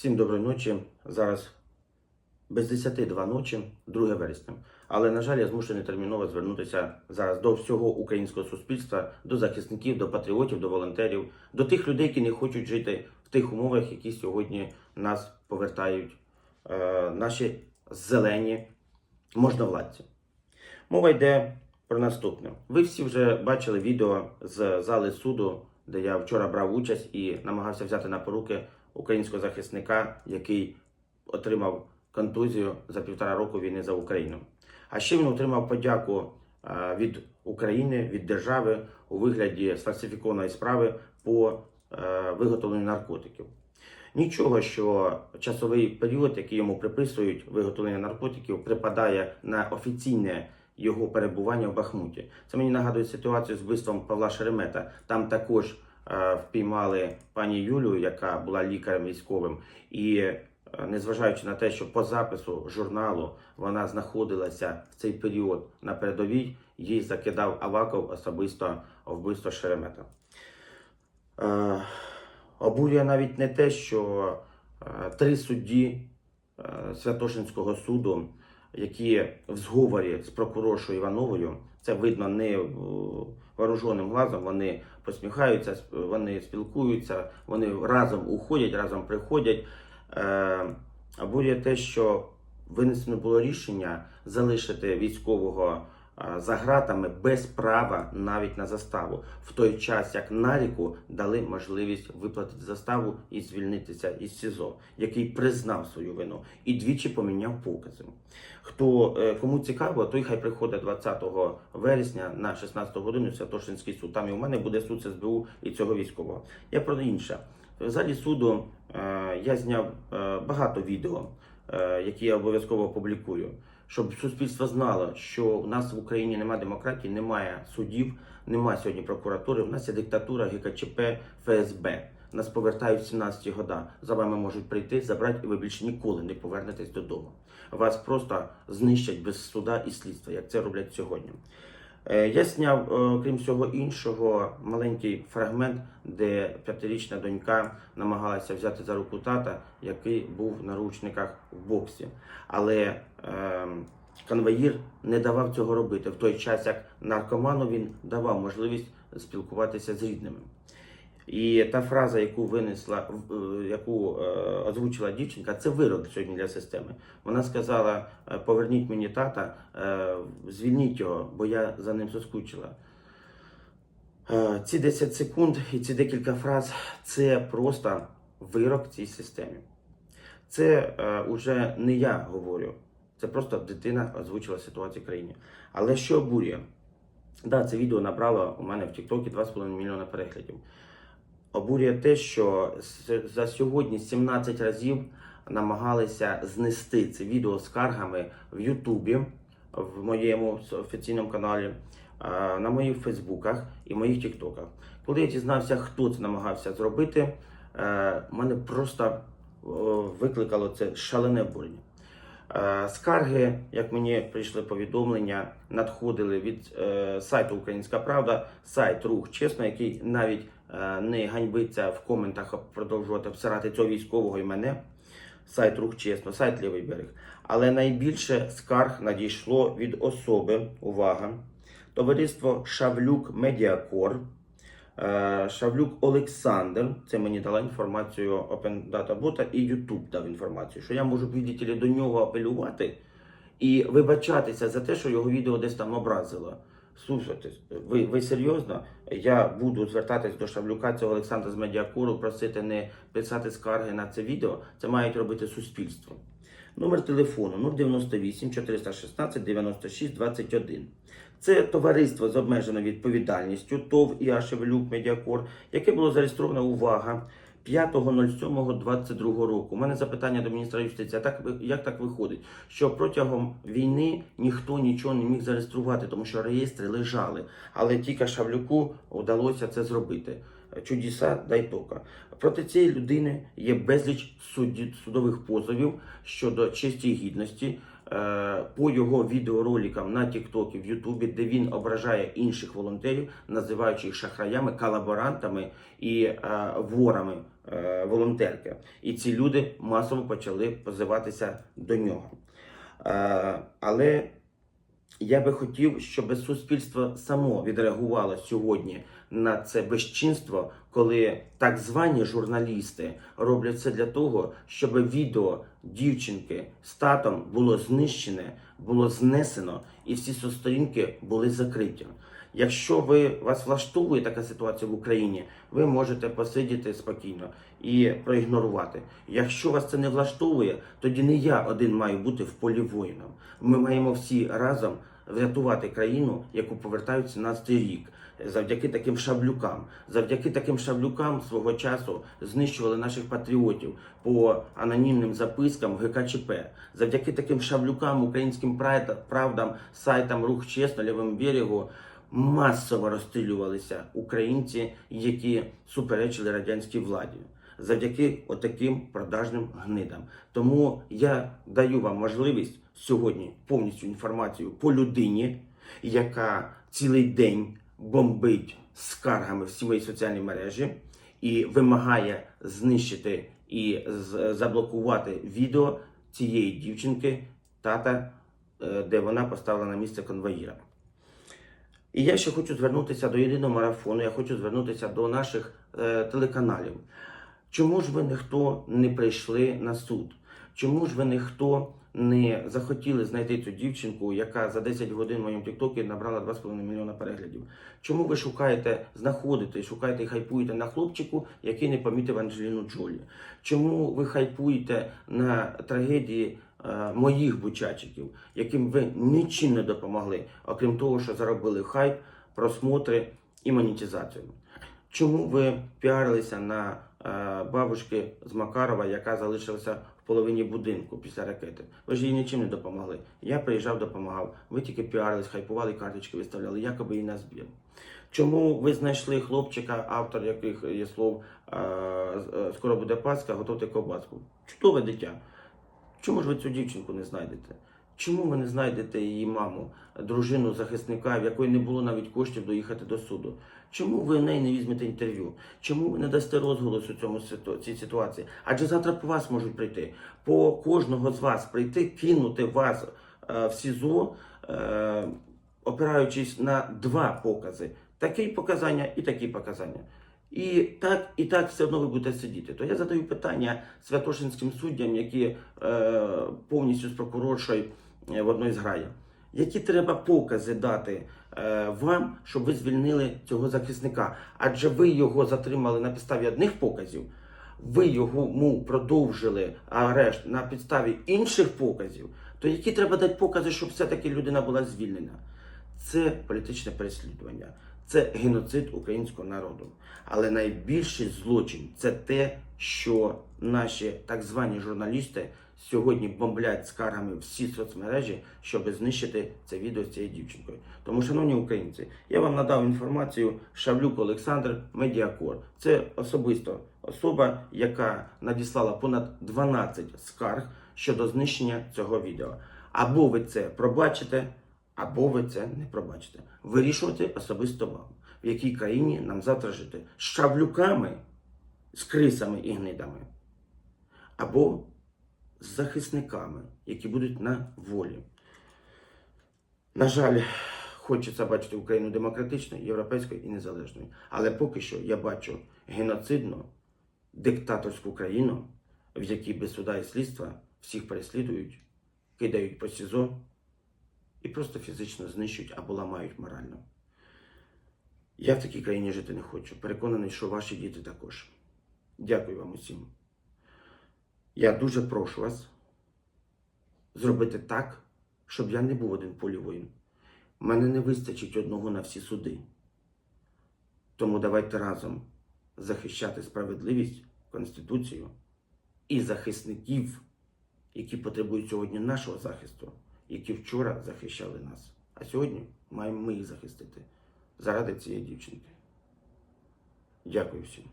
Всім доброї ночі. Зараз без 10 два ночі, 2 вересня. Але, на жаль, я змушений терміново звернутися зараз до всього українського суспільства, до захисників, до патріотів, до волонтерів, до тих людей, які не хочуть жити в тих умовах, які сьогодні нас повертають е, наші зелені можновладці. Мова йде про наступне. Ви всі вже бачили відео з зали суду, де я вчора брав участь і намагався взяти на поруки українського захисника, який отримав контузію за півтора року війни за Україну. А ще він отримав подяку е, від України, від держави у вигляді сфальсифікованої справи по е, виготовленню наркотиків. Нічого, що часовий період, який йому приписують виготовлення наркотиків, припадає на офіційне його перебування в Бахмуті. Це мені нагадує ситуацію з вбивством Павла Шеремета. Там також впіймали пані Юлю, яка була лікарем військовим, і е, незважаючи на те, що по запису журналу вона знаходилася в цей період на передовій, їй закидав Аваков особисто вбивство Шеремета. Е, обурює навіть не те, що е, три судді е, Святошинського суду, які в зговорі з прокуроршою Івановою, це видно не е, вооруженим глазом, вони посміхаються, вони спілкуються, вони разом уходять, разом приходять. Або є те, що винесено було рішення залишити військового е, за ґратами без права навіть на заставу, в той час як Наріку дали можливість виплатити заставу і звільнитися із СІЗО, який признав свою вину і двічі поміняв покази. Хто е, кому цікаво, той хай приходить 20 вересня на 16 годину в Святошинський суд. Там і у мене буде суд СБУ і цього військового. Я про інше. В залі суду е, я зняв е, багато відео, які я обов'язково опублікую, щоб суспільство знало, що у нас в Україні немає демократії, немає судів, немає сьогодні прокуратури. У нас є диктатура, ГКЧП, ФСБ. Нас повертають в 17 года. За вами можуть прийти, забрати, і ви більше ніколи не повернетесь додому. Вас просто знищать без суда і слідства, як це роблять сьогодні. Е, Я зняв, е, крім всього іншого, маленький фрагмент, де п'ятирічна донька намагалася взяти за руку тата, який був в наручниках в боксі. Але е, конвоїр не давав цього робити в той час, як наркоману він давав можливість спілкуватися з рідними. І та фраза, яку винесла, е, яку е, озвучила дівчинка, це вирок сьогодні для системи. Вона сказала: е, поверніть мені тата, звільніть його, бо я за ним соскучила. Ці 10 секунд і ці декілька фраз це просто вирок цій системі. Це е, уже не я говорю, це просто дитина озвучила ситуацію в країні. Але що обурює? Да, це відео набрало у мене в Тіктокі 2,5 мільйона переглядів. Обурює те, що за сьогодні 17 разів намагалися знести це відео скаргами в Ютубі, в моєму офіційному каналі, е, на моїх Фейсбуках і моїх Тіктоках. Коли я дізнався, хто це намагався зробити, е, мене просто викликало це шалене обурення. Е, Скарги, як мені прийшли повідомлення, надходили від е, сайту Українська Правда, сайт Рух Чесно, який навіть е, не ганьбиться в коментах продовжувати обсирати цього військового і мене. Сайт Рух Чесно, сайт Лівий берег. Але найбільше скарг надійшло від особи, увага, товариство Шавлюк Медіакор. Е, Шавлюк Олександр, це мені дала інформацію Open Data Bot і YouTube дав інформацію, що я можу видітелі до нього апелювати і вибачатися за те, що його відео десь там образило. Слухайте, ви, ви серйозно? Я буду звертатись до Шавлюка цього Олександра з Медіакору, просити не писати скарги на це відео. Це мають робити суспільство. Номер телефону 098 416 96 21. Це товариство з обмеженою відповідальністю ТОВ і Шевелюк Медіакор, яке було зареєстровано увага 5.07.22 року. У мене запитання до міністра юстиції. А так як так виходить, що протягом війни ніхто нічого не міг зареєструвати, тому що реєстри лежали, але тільки Шавлюку вдалося це зробити. Чудеса дай тока. Проти цієї людини є безліч судових позовів щодо честі і гідності. Е, по його відеороликам на Тіктокі в Ютубі, де він ображає інших волонтерів, називаючи їх шахраями, колаборантами і е, ворами е, волонтерки. І ці люди масово почали позиватися до нього. Е, але я би хотів, щоб суспільство само відреагувало сьогодні на це безчинство, коли так звані журналісти роблять все для того, щоб відео дівчинки з татом було знищене, було знесено, і всі сторінки були закриті. Якщо ви вас влаштовує така ситуація в Україні, ви можете посидіти спокійно і проігнорувати. Якщо вас це не влаштовує, тоді не я один маю бути в полі воїном. Ми маємо всі разом врятувати країну, яку повертають 17 рік. Завдяки таким шаблюкам, завдяки таким шаблюкам свого часу знищували наших патріотів по анонімним запискам в ГКЧП. Завдяки таким шаблюкам, українським правдам, сайтам Рух Чесно, Лівому берегу масово розстрілювалися українці, які суперечили радянській владі. Завдяки отаким продажним гнидам. Тому я даю вам можливість сьогодні повністю інформацію по людині, яка цілий день бомбить скаргами всі мої соціальні мережі і вимагає знищити і заблокувати відео цієї дівчинки, тата, е, де вона поставила на місце конвоїра. І я ще хочу звернутися до єдиного марафону, я хочу звернутися до наших е, телеканалів. Чому ж ви ніхто не прийшли на суд? Чому ж ви ніхто не захотіли знайти цю дівчинку, яка за 10 годин в моєму Тіктокі набрала 2,5 мільйона переглядів? Чому ви шукаєте, знаходите, шукаєте і хайпуєте на хлопчику, який не помітив Анджеліну Джолі? Чому ви хайпуєте на трагедії моїх бучачиків, яким ви нічим не допомогли, окрім того, що заробили хайп, просмотри і монетизацію? Чому ви піарилися на е, бабушки з Макарова, яка залишилася в половині будинку після ракети? Ви ж їй нічим не допомогли. Я приїжджав, допомагав. Ви тільки піарились, хайпували, карточки виставляли, якоби і на збір. Чому ви знайшли хлопчика, автор яких є слов е, е, скоро буде Пасха, готовте ковбаску? Чудове дитя. Чому ж ви цю дівчинку не знайдете? Чому ви не знайдете її маму, дружину захисника, в якої не було навіть коштів доїхати до суду? Чому ви в неї не візьмете інтерв'ю? Чому ви не дасте розголосу цьому ситу- цій ситуації? Адже завтра по вас можуть прийти, по кожного з вас прийти, кинути вас е, в СІЗО, е, опираючись на два покази: такі показання і такі показання. І так, і так все одно ви будете сидіти. То я задаю питання святошинським суддям, які е, повністю з прокуроршою е, в одній зграї. Які треба покази дати е, вам, щоб ви звільнили цього захисника? Адже ви його затримали на підставі одних показів, ви йому продовжили арешт на підставі інших показів. То які треба дати покази, щоб все-таки людина була звільнена? Це політичне переслідування, це геноцид українського народу. Але найбільший злочин це те, що наші так звані журналісти сьогодні бомблять скаргами всі соцмережі, щоб знищити це відео з цією дівчинкою. Тому, шановні українці, я вам надав інформацію Шавлюк Олександр Медіакор. Це особисто особа, яка надіслала понад 12 скарг щодо знищення цього відео. Або ви це пробачите, або ви це не пробачите. Вирішувати особисто вам, в якій країні нам завтра жити з шаблюками, з крисами і гнидами, або з захисниками, які будуть на волі. На жаль, хочеться бачити Україну демократичною, європейською і незалежною. Але поки що я бачу геноцидну, диктаторську країну, в якій без суда і слідства всіх переслідують, кидають по СІЗО і просто фізично знищують або ламають морально. Я в такій країні жити не хочу. Переконаний, що ваші діти також. Дякую вам усім. Я дуже прошу вас зробити так, щоб я не був один полі воїн. Мене не вистачить одного на всі суди. Тому давайте разом захищати справедливість, Конституцію і захисників, які потребують сьогодні нашого захисту, які вчора захищали нас. А сьогодні маємо ми їх захистити заради цієї дівчинки. Дякую всім.